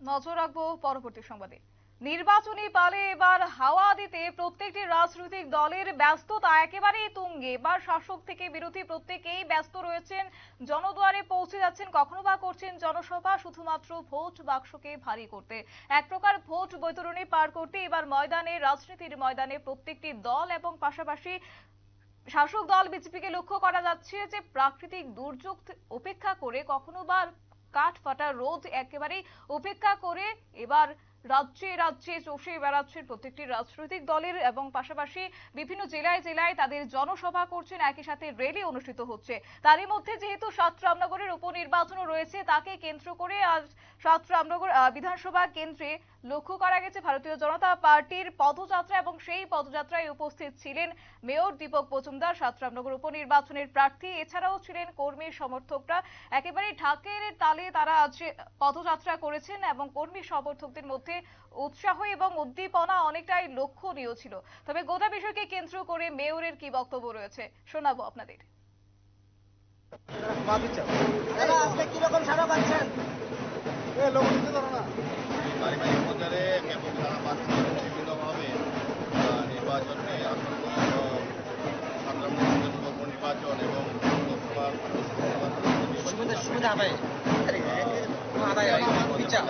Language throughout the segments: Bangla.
নজর রাখব পরবর্তী সংবাদে। নির্বাচনী পালে এবার হাওয়া দিতে প্রত্যেকটি রাজনৈতিক দলের ব্যস্ততা একেবারেই তুঙ্গে। এবার শাসক থেকে বিরোধী প্রত্যেকেই ব্যস্ত রয়েছেন। জনদুয়ারে পৌঁছে যাচ্ছেন, কখনো বা করছেন জনসভা, শুধুমাত্র ভোট বাক্সকে ভারী করতে। এক প্রকার ভোট বৈতরণী পার করতে এবার ময়দানে, রাজনীতির ময়দানে প্রত্যেকটি দল এবং পাশাপাশি শাসক দল বিজেপিকে লক্ষ্য করা যাচ্ছে যে প্রাকৃতিক দুর্যোগ উপেক্ষা করে কখনো বা কাঠ ফাটার রোদ একেবারেই উপেক্ষা করে এবার রাজ্যে রাজ্যে চষে বেড়াচ্ছেন প্রত্যেকটি রাজনৈতিক দলের এবং পাশাপাশি বিভিন্ন জেলায় জেলায় তাদের জনসভা করছেন। একই সাথে র্যালি অনুষ্ঠিত হচ্ছে। তারই মধ্যে যেহেতু সাত রামনগরের উপনির্বাচনও রয়েছে, তাকে কেন্দ্র করে আজ সাত রামনগর আহ, বিধানসভা কেন্দ্রে লক্ষ্য করা গেছে ভারতীয় জনতা পার্টির পদযাত্রা এবং সেই পদযাত্রায় উপস্থিত ছিলেন মেয়র দীপক মজুমদার সাতরামনগর উপনির্বাচনের প্রার্থী। এছাড়াও ছিলেন কর্মী সমর্থকরা। একেবারে ঢাকের তালে তারা আজ পদযাত্রা করেছেন এবং কর্মী সমর্থকদের মধ্যে উৎসাহ এবং উদ্দীপনা অনেকটাই লক্ষণীয় ছিল। তবে গোটা বিষয়কে কেন্দ্র করে মেয়রের কি বক্তব্য রয়েছে শোনাবো আপনাদের। লোকসভার সুবিধা সুবিধা হবে আরে হবে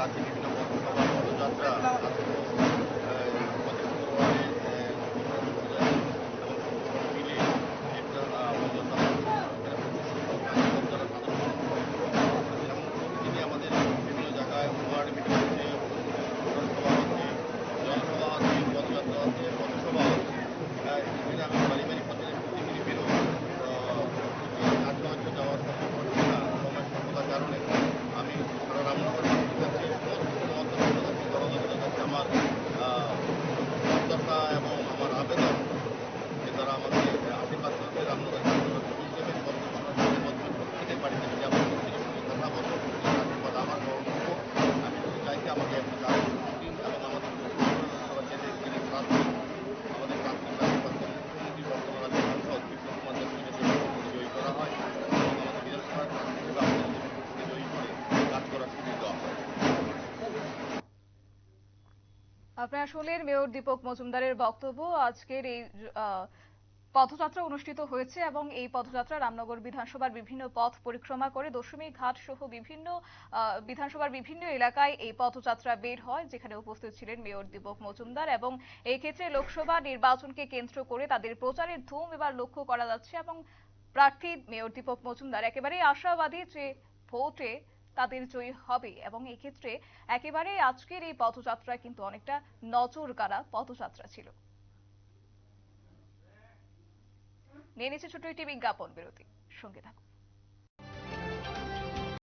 আপনারা শুনলেন মেয়র দীপক মজুমদারের বক্তব্য, আজকের এই পদযাত্রা অনুষ্ঠিত হয়েছে এবং এই পদযাত্রা রামনগর বিধানসভার বিভিন্ন পথ পরিক্রমা করে দশমী ঘাট সহ বিভিন্ন বিধানসভার বিভিন্ন এলাকায় এই পদযাত্রা বের হয়, যেখানে উপস্থিত ছিলেন মেয়র দীপক মজুমদার এবং এই ক্ষেত্রে লোকসভা নির্বাচনকে কেন্দ্র করে তাদের প্রচারের ধুম এবার লক্ষ্য করা যাচ্ছে এবং প্রার্থী মেয়র দীপক মজুমদার একেবারেই আশাবাদী যে ভোটে তাদের জয়ী হবে এবং এই ক্ষেত্রে একেবারে আজকের এই পথযাত্রা কিন্তু অনেকটা নজর কাড়া পথযাত্রা ছিল। নিয়ে নিচ্ছে ছোট্ট একটি বিজ্ঞাপন, বিরতি। সঙ্গে থাকুন।